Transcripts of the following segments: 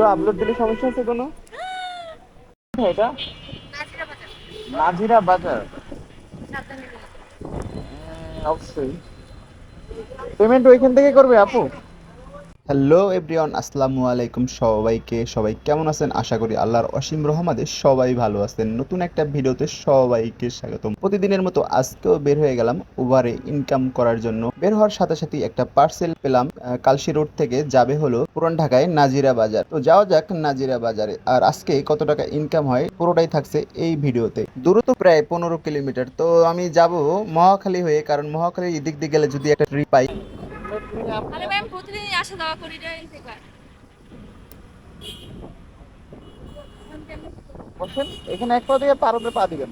Video upload দিলে সমস্যা আছে কোনো? এটা? নাজিরা বাজার। হ্যাঁ, অবশ্যই। পেমেন্ট ওইখান থেকে করবে আপু? হ্যালো এভরিওয়ান, আসসালামু আলাইকুম সবাইকে। সবাই কেমন আছেন? আশা করি আল্লাহর অসীম রহমাতে সবাই ভালো আছেন। নতুন একটা ভিডিওতে সবাইকে স্বাগতম। প্রতিদিনের মতো আজকেও বের হয়ে গেলাম ওভারে ইনকাম করার জন্য। বের হওয়ার সাথে সাথে একটা পার্সেল পেলাম কালশি রোড থেকে। যাবে হলো পুরান ঢাকায় নাজিরা বাজার। তো যাওয়া যাক নাজিরা বাজারে। আর আজকে কত টাকা ইনকাম হয় পুরোটাই থাকছে এই ভিডিওতে। দূরত্ব প্রায় পনেরো কিলোমিটার। তো আমি যাব মহাখালী হয়ে। কারণ মহাখালী এদিক দিয়ে গেলে যদি একটা ট্রিপ পাই আরে ম্যাম প্রতিদিনই আসা করি এখানে এক পা দিয়ে পার উপরে পা দিবেন।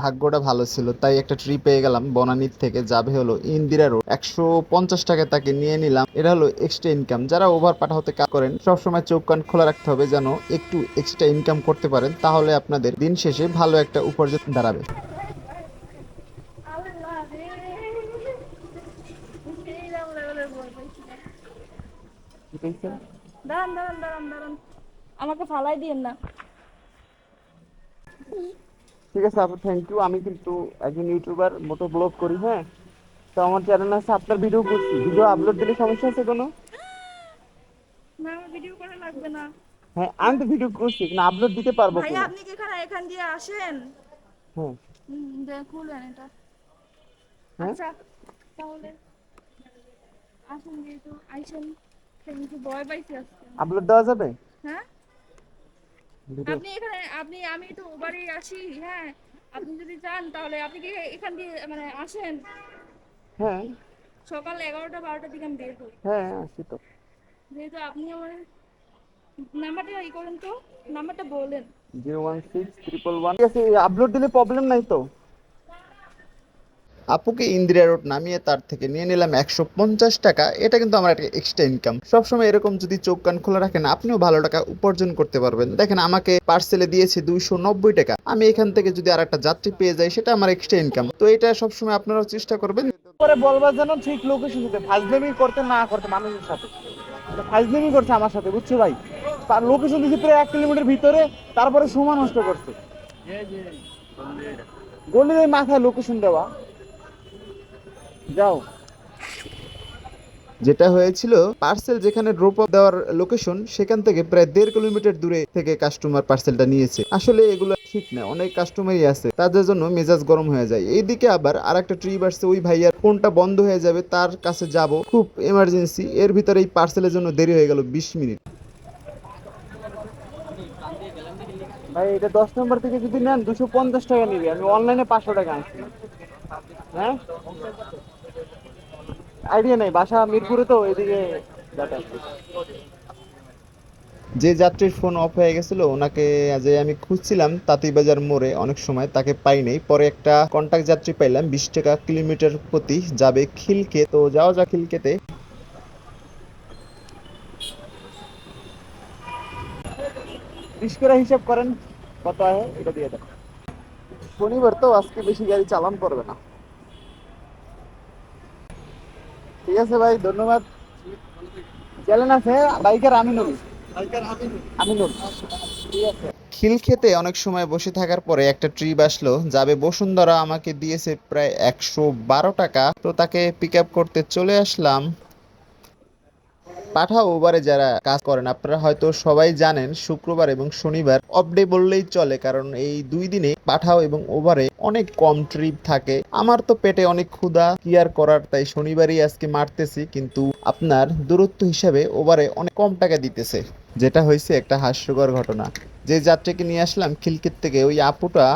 ভাগ্যটা ভালো ছিল, তাই একটা ট্রিপ পেয়ে গেলাম, বনানীর থেকে, যাবে হলো ইন্দিরা রোড একশো পঞ্চাশ টাকা তাকে নিয়ে নিলাম, এটা হলো এক্সট্রা ইনকাম যারা ওভার পাঠাতে কাজ করেন, সবসময় চোখ কান খোলা রাখতে হবে, যেন একটু এক্সট্রা ইনকাম করতে পারেন, তাহলে আপনাদের দিন শেষে ভালো একটা উপার্জন দাঁড়াবে আল্লাহ রে এইরকম লেভেলের বই পাইছি না। ঠিক আছে দাঁড়ান দাঁড়ান দাঁড়ান দাঁড়ান। আমাকে ফালাই দিয়েন না। ঠিক আছে আপু থ্যাংক ইউ আমি কিন্তু একজন ইউটিউবার মোটো ব্লগ করি হ্যাঁ? তো আমার চ্যানেল আছে আপনার ভিডিও করছি। ভিডিও আপলোড দিলে সমস্যা আছে কোনো? না আমার ভিডিও করা লাগবে না। হ্যাঁ আমি তো ভিডিও করছি কিন্তু আপলোড দিতে পারব ভাই আপনি কি এখানে এখান দিয়ে আসেন? হ্যাঁ। হুম, দে খুলেন এটা। হ্যাঁ? আচ্ছা তাহলে আসুন যেহেতু আইসেন। কিন্তু ভয় পাইছি আজকে। আপলোড দেওয়া যাবে? হ্যাঁ? আপনি এখানে আপনি আমি তো বাড়ি আছি হ্যাঁ। আপনি যদি চান তাহলে আপনি কি এখান দিয়ে মানে আসেন? হ্যাঁ। সকাল এগারোটা বারোটার দিকে আমি বের হই। হ্যাঁ আসি তো। যেহেতু আপনি আমার নাম্বারটা ই করেন তো নাম্বারটা বলেন। Zero one six triple one. Upload দিলে প্রবলেম নাই তো। আপুকে ইন্দিরা রোড নামিয়ে তার থেকে নিয়ে নিলাম একশো পঞ্চাশ টাকা। এটা কিন্তু আমার একটা এক্সট্রা ইনকাম সবসময় এরকম যদি চোখ কান খোলা রাখেন, আপনিও ভালো টাকা উপার্জন করতে পারবেন। দেখেন, আমাকে পার্সেলে দিয়েছে দুইশো নব্বই টাকা। আমি এখান থেকে যদি আর একটা যাত্রী পেয়ে যাই, সেটা আমার এক্সট্রা ইনকাম তো এটা সবসময় আপনারাও চেষ্টা করবেন। পরে বলবার যেন ঠিক লোকেশন দিতে। ফাজলামি করতে না করতে মানুষের সাথে। ফাজলামি করছে আমার সাথে, বুঝছ ভাই? তার লোকেশন দিয়েছে প্রায় এক কিলোমিটার ভিতরে, তারপরে সময় নষ্ট করছে। গলির মাথায় লোকেশন দেওয়া। যাও। যেটা হয়েছিল পার্সেল যেখানে ড্রপ অফ দেওয়ার লোকেশন সেখান থেকে প্রায় দেড় কিলোমিটার দূরে থেকে কাস্টমার পার্সেলটা নিয়েছে। আসলে এগুলো ঠিক না অনেক কাস্টমারই আছে তাদের জন্য মেজাজ গরম হয়ে যায়। এইদিকে আবার আর একটা ট্রিপ আসছে ওই ভাইয়ার ফোনটা বন্ধ হয়ে যাবে তার কাছে যাব। খুব এমার্জেন্সি এর ভিতরে এই পার্সেলের জন্য দেরি হয়ে গেল বিশ মিনিট। ভাই এটা দশ নম্বর থেকে যদি নেন দুশো পঞ্চাশ টাকা নিবি। আমি অনলাইনে পাঁচশো টাকা আনছি। হ্যাঁ? আইডিয়া নেই বাসা মিরপুরে তো এদিকে যে যাত্রীর ফোন অফ হয়ে গেছিল ওনাকে যে আমি খুঁজছিলাম তাঁতিবাজার মোড়ে অনেক সময় তাকে পাই নাই। পরে একটা কন্টাক্ট যাত্রী পাইলাম বিশ টাকা কিলোমিটার প্রতি যাবে খিলকে। তো যাওয়া যা খিলকেতে। বিশ করে হিসাব করেন কত হয় এটা দিয়ে দেন। শনিবার তো আজকে বেশি গাড়ি চালান করবে না ঠিক আছে ভাই, ধন্যবাদ। আছে, বাইকার আমিনুল আছে। খিলক্ষেতে অনেক সময় বসে থাকার পরে একটা ট্রিপ আসলো, যাবে বসুন্ধরা, আমাকে দিয়েছে প্রায় একশো বারো টাকা। তো তাকে পিক আপ করতে চলে আসলাম। পাঠা ওভারে যারা কাজ করেন, আপনারা হয়তো সবাই জানেন শুক্রবার এবং শনিবার অফ ডে বললেই চলে, কারণ এই দুই দিনে পাঠাও এবং ওভারে অনেক কম ট্রিপ থাকে। আমার তো পেটে অনেক ক্ষুধা কি আর করার, তাই শনিবারই আজকে মারতেছি, কিন্তু আপনার দূরত্ব হিসাবে ওভারে অনেক কম টাকা দিতেছে, যেটা হয়েছে একটা হাস্যকর ঘটনা। যে যাত্রীকে নিয়ে আসলাম, খিলকির থেকে, ওই আপুটা,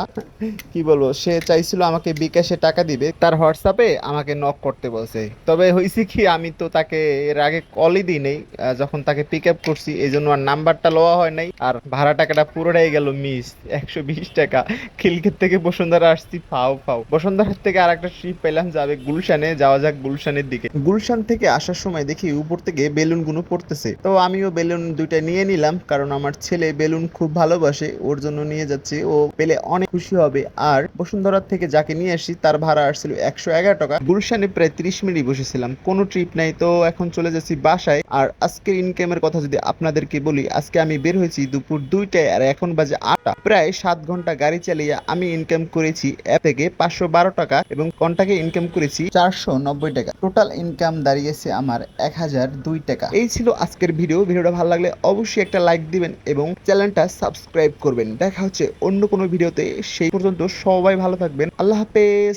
কি বলব, সে চাইছিল আমাকে বিকাশে টাকা দিবে, তার হোয়াটসঅ্যাপে আমাকে নক করতে বলছে। তবে হয়েছে কি, আমি তো তাকে এর আগে কলই দিই নেই যখন তাকে পিক আপ করছি এই জন্য আর নাম্বারটা লওয়া হয় নাই, আর ভাড়া টাকাটা পুরোটাই গেল মিস একশো বিশ টাকা। খিলকির থেকে বসুন্ধরা আসছি ফাও ফাও বসুন্ধরার থেকে আর একটা ট্রিপ পেলাম, যাবে গুলশানে, যাওয়া যাক গুলশানের দিকে। গুলশান থেকে আসার সময় দেখি উপর থেকে বেলুনগুলো পড়তেছে। তো আমিও বেলুন দুইটা নিয়ে নিলাম, কারণ আমার ছেলে বেলুন খুব ভালোবাসে, ওর জন্য নিয়ে যাচ্ছি। ও পেলে অনেক খুশি হবে। আর বসুন্ধরার থেকে যাকে নিয়ে আসি, তার ভাড়া আসছিল একশো এগারো টাকা। গুলশানে প্রায় ত্রিশ মিনিট বসেছিলাম। কোনো ট্রিপ নাই, তো এখন চলে যাচ্ছি বাসায়। আর আজকের ইনকামের কথা যদি আপনাদেরকে বলি, আজকে আমি বের হয়েছি দুপুর দুইটায়, আর এখন বাজে আটটা। প্রায় সাত ঘণ্টা গাড়ি চালিয়ে আমি ইনকাম করেছি অ্যাপ থেকে পাঁচশো বারো টাকা এবং কন্টাকে ইনকাম করেছি চারশো নব্বই টাকা। টোটাল ইনকাম দাঁড়িয়েছে আমার এক হাজার দুই টাকা। এই ছিল আজকের ভিডিও ভিডিওটা ভালো লাগলে অবশ্যই একটা লাইক দিবেন এবং চ্যানেলটা সাবস্ক্রাইব করবেন দেখা হচ্ছে অন্য কোনো ভিডিওতে সেই পর্যন্ত সবাই ভালো থাকবেন আল্লাহ হাফেজ